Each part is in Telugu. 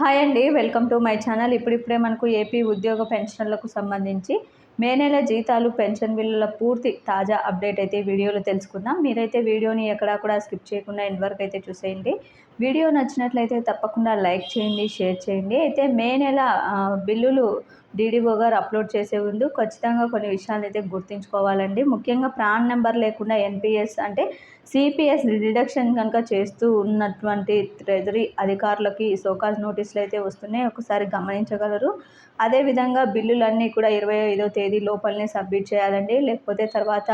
హాయ్ అండి వెల్కమ్ టు మై ఛానల్. ఇప్పుడిప్పుడే మనకు ఏపీ ఉద్యోగ పెన్షన్లకు సంబంధించి మే నెల జీతాలు పెన్షన్ బిల్లుల పూర్తి తాజా అప్డేట్ అయితే వీడియోలో తెలుసుకుందాం. మీరైతే వీడియోని ఎక్కడా కూడా స్కిప్ చేయకుండా ఎండ్ వరకు అయితే చూసేయండి. వీడియో నచ్చినట్లయితే తప్పకుండా లైక్ చేయండి షేర్ చేయండి. అయితే మే నెల బిల్లులు డీడీఓ గారు అప్లోడ్ చేసే ముందు ఖచ్చితంగా కొన్ని విషయాలు అయితే గుర్తుంచుకోవాలండి. ముఖ్యంగా ప్రాన్ నెంబర్ లేకుండా ఎన్పిఎస్ అంటే సిపిఎస్ డిడక్షన్ కనుక చేస్తూ ఉన్నటువంటి ట్రెజరీ అధికారులకి సోకాజ్ నోటీసులు అయితే వస్తున్నాయి. ఒకసారి గమనించగలరు. అదేవిధంగా బిల్లులన్నీ కూడా ఇరవై ఐదో తేదీ లోపలనే సబ్మిట్ చేయాలండి. లేకపోతే తర్వాత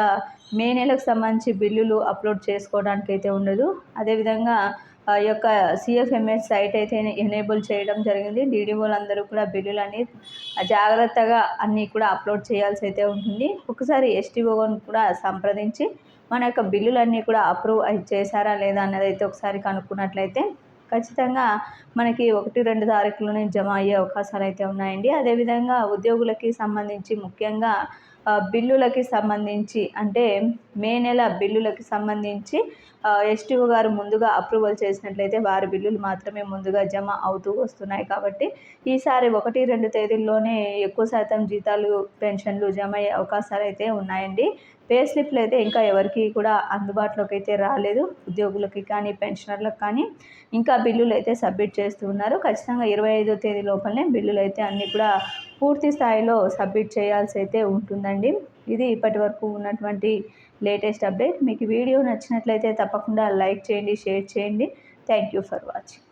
మే నెలకు సంబంధించి బిల్లులు అప్లోడ్ చేసుకోవడానికి అయితే ఉండదు అదేవిధంగా యొక్క సిఎఫ్ఎంఎస్ సైట్ అయితే ఎనేబుల్ చేయడం జరిగింది. డీడీఓలు అందరూ కూడా బిల్లులని జాగ్రత్తగా అన్నీ కూడా అప్లోడ్ చేయాల్సి అయితే ఉంటుంది. ఒకసారి ఎస్టీఓని కూడా సంప్రదించి మన యొక్క బిల్లులన్నీ కూడా అప్రూవ్ చేశారా లేదా అన్నది అయితే ఒకసారి కనుక్కున్నట్లయితే ఖచ్చితంగా మనకి ఒకటి రెండు తారీఖులోనే జమ అయ్యే అవకాశాలు అయితే ఉన్నాయండి. అదేవిధంగా ఉద్యోగులకి సంబంధించి ముఖ్యంగా బిల్లులకి సంబంధించి అంటే మే నెల బిల్లులకి సంబంధించి ఎస్టీఓ గారు ముందుగా అప్రూవల్ చేసినట్లయితే వారి బిల్లులు మాత్రమే ముందుగా జమ అవుతూ వస్తున్నాయి కాబట్టి ఈసారి ఒకటి రెండు తేదీల్లోనే ఎక్కువ శాతం జీతాలు పెన్షన్లు జమ అయ్యే అవకాశాలు అయితే ఉన్నాయండి. పే స్లిప్లు అయితే ఇంకా ఎవరికి కూడా అందుబాటులోకి అయితే రాలేదు. ఉద్యోగులకి కానీ పెన్షనర్లకు కానీ ఇంకా బిల్లులు అయితే సబ్మిట్ చేస్తూ ఉన్నారు. ఖచ్చితంగా ఇరవై ఐదో తేదీ లోపలనే బిల్లులు అయితే అన్నీ కూడా పూర్తి స్థాయిలో సబ్మిట్ చేయాల్సి అయితే ఉంటుందండి. ఇది ఇప్పటి వరకు ఉన్నటువంటి లేటెస్ట్ అప్డేట్. మీకు వీడియో నచ్చినట్లయితే తప్పకుండా లైక్ చేయండి షేర్ చేయండి. Thank you for watching.